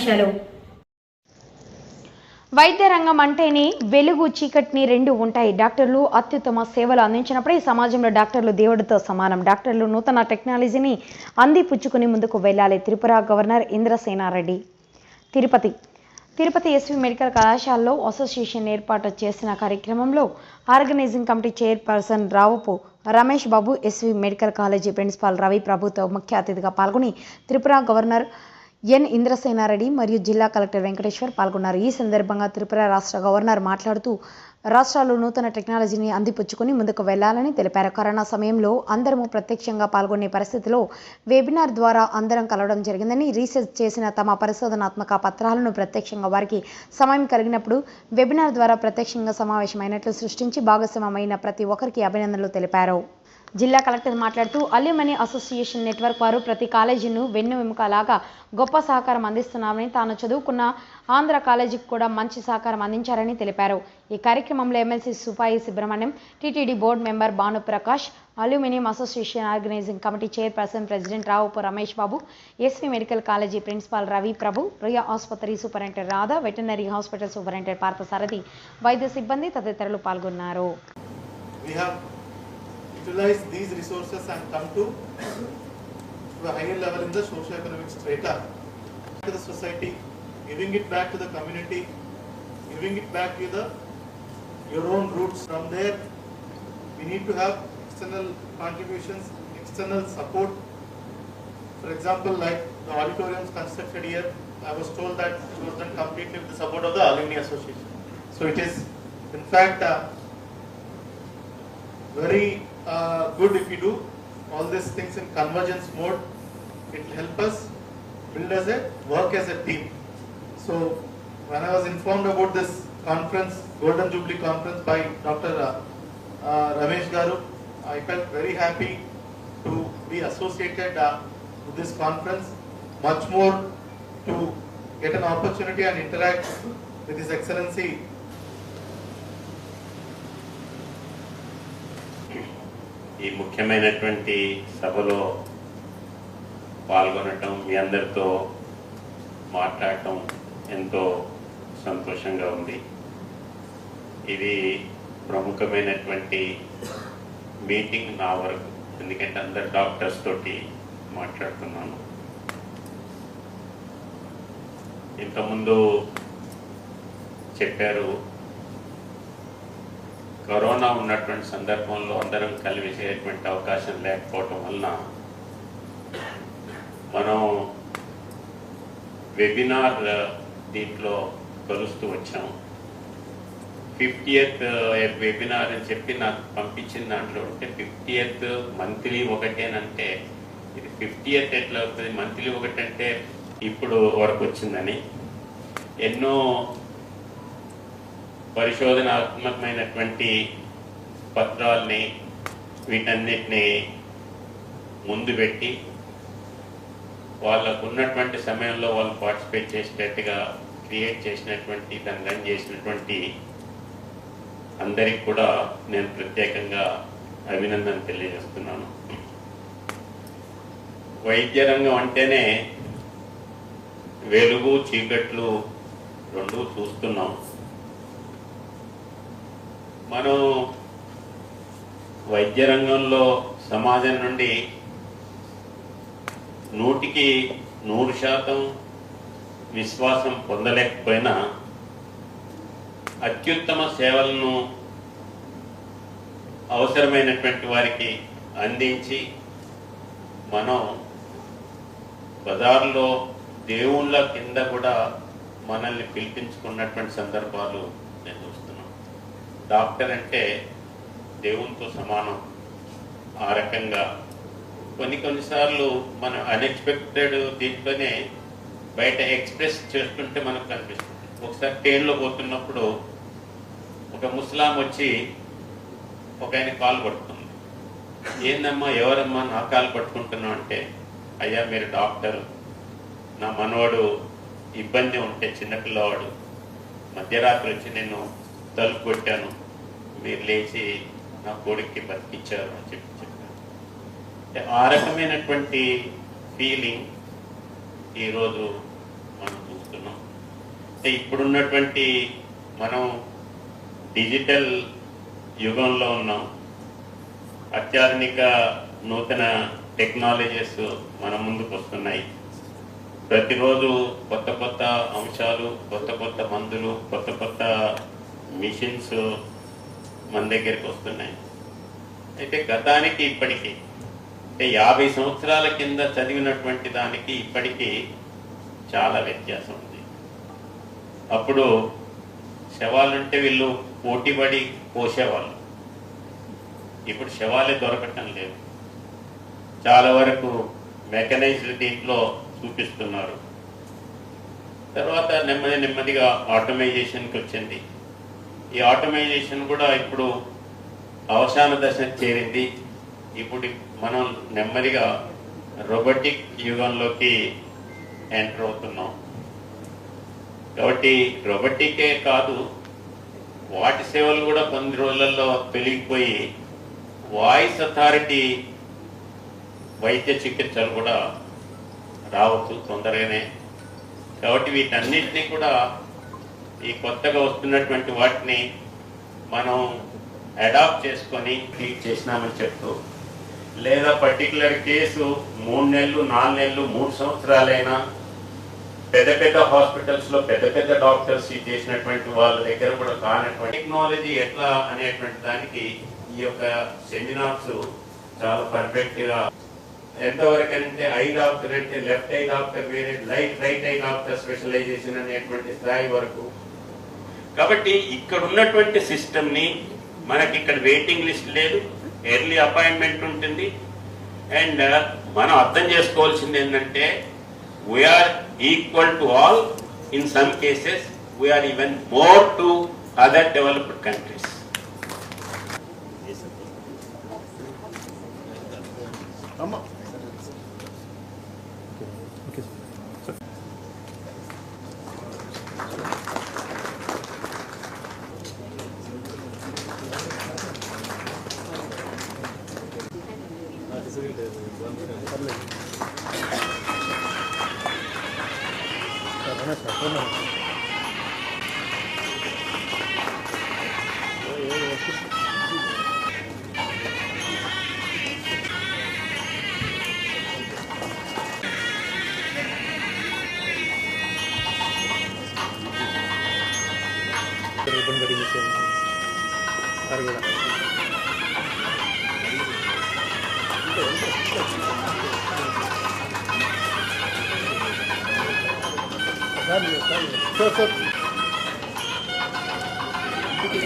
అంశాలు వైద్య రంగం అంటేనే వెలుగు చీకటిని రెండు ఉంటాయి. డాక్టర్లు అత్యుత్తమ సేవలు అందించినప్పుడే ఈ సమాజంలో డాక్టర్లు దేవుడితో సమానం. డాక్టర్లు నూతన టెక్నాలజీని అందిపుచ్చుకుని ముందుకు వెళ్ళాలి. Tripura governor Indrasena Reddy. Tirupati. Tirupati SV medical కళాశాలలో అసోసియేషన్ ఏర్పాటు చేసిన కార్యక్రమంలో organising committee chairperson Ravupu Ramesh Babu SV medical college principal Ravi ప్రభుతో ముఖ్య అతిథిగా పాల్గొని త్రిపుర గవర్నర్ ఎన్ ఇంద్రసేనారెడ్డి మరియు జిల్లా కలెక్టర్ వెంకటేశ్వర్ పాల్గొన్నారు. ఈ సందర్భంగా త్రిపుర రాష్ట్ర గవర్నర్ మాట్లాడుతూ రాష్ట్రాలు నూతన టెక్నాలజీని అందిపుచ్చుకొని ముందుకు వెళ్ళాలని తెలిపారు. కరోనా సమయంలో అందరము ప్రత్యక్షంగా పాల్గొనే పరిస్థితిలో వెబినార్ ద్వారా అందరం కలవడం జరిగిందని రీసెర్చ్ చేసిన తమ పరిశోధనాత్మక పత్రాలను ప్రత్యక్షంగా వారికి సమయం కలిగినప్పుడు వెబినార్ ద్వారా ప్రత్యక్షంగా సమావేశమైనట్లు సృష్టించి భాగస్వామైన ప్రతి ఒక్కరికి అభినందనలు తెలిపారు. జిల్లా కలెక్టర్ మాట్లాడుతూ అల్యూమని అసోసియేషన్ నెట్వర్క్ వారు ప్రతి కాలేజీను వెన్నువెముకలాగా గొప్ప సహకారం అందిస్తున్నామని తాను చదువుకున్న ఆంధ్ర కాలేజీకి కూడా మంచి సహకారం అందించారని తెలిపారు. ఈ కార్యక్రమంలో MLC Supai Subrahmanyam TTD board member Bhanuprakash aluminium association organising committee chairperson president Ravupu Ramesh Babu SV medical college principal Ravi Prabhu Priya ఆసుపత్రి superintendent Radha veterinary hospital superintendent Parthasarathi వైద్య సిబ్బంది తదితరులు పాల్గొన్నారు. Utilized these resources and come to, to a higher level in the socio-economic strata to the society, giving it back to the community, giving it back to the your own roots. From there, we need to have external contributions, external support. For example, like the auditoriums constructed here, I was told that it was done completely with the support of the Alumni Association. So it is, in fact, uh, very uh, good if we do all these things in convergence mode. It will help us build as a work as a team. So when I was informed about this conference, Golden Jubilee conference by Dr. Uh, uh, Ramesh Garu, I felt very happy to be associated uh, with this conference. Much more to get an opportunity and interact with His Excellency ఈ ముఖ్యమైనటువంటి సభలో పాల్గొనటం మీ అందరితో మాట్లాడటం ఎంతో సంతోషంగా ఉంది. ఇది ప్రముఖమైనటువంటి మీటింగ్ నా వరకు ఎందుకంటే అందరు డాక్టర్స్ తోటి మాట్లాడుతున్నాను. ఇంతకుముందు చెప్పారు కరోనా ఉన్నటువంటి సందర్భంలో అందరం కలిసేటువంటి అవకాశం లేకపోవటం వలన మనం వెబినార్ uh, దీంట్లో కలుస్తూ వచ్చాము ఫిఫ్టీయత్ వెబినార్ అని చెప్పి నాకు పంపించిన దాంట్లో ఉంటే ఫిఫ్టీయత్ మంత్లీ ఒకటేనంటే ఇది ఫిఫ్టీయత్ ఎట్లా అవుతుంది? మంత్లీ ఒకటంటే ఇప్పుడు వరకు వచ్చిందని. ఎన్నో పరిశోధనాత్మకమైనటువంటి పత్రాల్ని వీటన్నిటిని ముందు పెట్టి వాళ్ళకు ఉన్నటువంటి సమయంలో వాళ్ళు పార్టిసిపేట్ చేసేటట్టుగా క్రియేట్ చేసినటువంటి దాన్ని రన్ చేసినటువంటి అందరికి కూడా నేను ప్రత్యేకంగా అభినందన తెలియజేస్తున్నాను. వైద్య రంగం అంటేనే వెలుగు చీకట్లు రెండు చూస్తున్నాం. మనం వైద్య రంగంలో సమాజం నుండి నూటికి నూరు శాతం విశ్వాసం పొందలేకపోయినా అత్యుత్తమ సేవలను అవసరమైనటువంటి వారికి అందించి మనం బజార్లో దేవుళ్ళ కింద కూడా మనల్ని పిలిపించుకున్నటువంటి సందర్భాలు డాక్టర్ అంటే దేవునితో సమానం. ఆ రకంగా కొన్ని కొన్నిసార్లు మనం అన్ఎక్స్పెక్టెడ్ దీంట్లోనే బయట ఎక్స్ప్రెస్ చేస్తుంటే మనకు కనిపిస్తుంది. ఒకసారి ట్రైన్లో పోతున్నప్పుడు ఒక ముస్లాం వచ్చి ఒక ఆయన కాలు పట్టుకుంది. ఏందమ్మా ఎవరమ్మా నా కాలు పట్టుకుంటున్నావు? అంటే అయ్యా మీరు డాక్టర్. నా మనవాడు ఇబ్బంది ఉంటే చిన్నపిల్లవాడు. మధ్యరాత్రి వచ్చి నేను తలుపు కొట్టాను. మీరు లేచి నా కొడుక్కి బతికిచ్చారు అని చెప్పి చెప్పారు. అంటే ఆ రకమైనటువంటి ఫీలింగ్ ఈరోజు మనం చూస్తున్నాం. అంటే ఇప్పుడున్నటువంటి మనం డిజిటల్ యుగంలో ఉన్నాం. అత్యాధునిక నూతన టెక్నాలజీస్ మన ముందుకు వస్తున్నాయి. ప్రతిరోజు కొత్త కొత్త అంశాలు కొత్త కొత్త మందులు కొత్త కొత్త మిషన్స్ మన దగ్గరికి వస్తున్నాయి. అయితే గతానికి ఇప్పటికీ అంటే యాభై సంవత్సరాల కింద చదివినటువంటి దానికి ఇప్పటికీ చాలా వ్యత్యాసం ఉంది. అప్పుడు శవాలుంటే వీళ్ళు పోటీపడి పోసేవాళ్ళు. ఇప్పుడు శవాలే దొరకటం లేదు. చాలా వరకు మెకనైజ్డ్ దీంట్లో చూపిస్తున్నారు. తర్వాత నెమ్మది నెమ్మదిగా ఆటోమైజేషన్కి వచ్చింది. ఈ ఆటోమైజేషన్ కూడా ఇప్పుడు అవసాన దశకు చేరింది. ఇప్పుడు మనం నెమ్మదిగా రోబోటిక్ యుగంలోకి ఎంటర్ అవుతున్నాం. కాబట్టి రోబోటికే కాదు వాటి సేవలు కూడా కొన్ని రోజులలో పెరిగిపోయి వాయిస్ అథారిటీ వైద్య చికిత్సలు కూడా రావచ్చు తొందరగానే. కాబట్టి వీటన్నిటినీ కూడా ఈ కొత్తగా వస్తున్నటువంటి వాటిని మనం అడాప్ట్ చేసుకొని ట్రీట్ చేసినామని చెప్తూ లేదా పర్టికులర్ కేసు మూడు నెలలు నాలుగు నెలలు మూడు సంవత్సరాలైనా పెద్ద పెద్ద హాస్పిటల్స్లో పెద్ద పెద్ద డాక్టర్స్ చేసినటువంటి వాళ్ళ దగ్గర కూడా కానటువంటి టెక్నాలజీ ఎట్లా అనేటువంటి దానికి ఈ యొక్క సెమినార్స్ చాలా పర్ఫెక్ట్గా ఎంతవరకు అంటే ఐ డాక్టర్ అంటే లెఫ్ట్ ఐ డాక్టర్ వేరే light right eye doctor specialisation అనేటువంటి స్థాయి వరకు కాబట్టి ఇక్కడ ఉన్నటువంటి సిస్టమ్ని మనకి ఇక్కడ వెయిటింగ్ లిస్ట్ లేదు. ఎర్లీ అపాయింట్మెంట్ ఉంటుంది. అండ్ uh, మనం అర్థం చేసుకోవాల్సింది ఏంటంటే we are equal to all in some cases we are even more to other developed countries Terima kasih. 可以，可以，可以，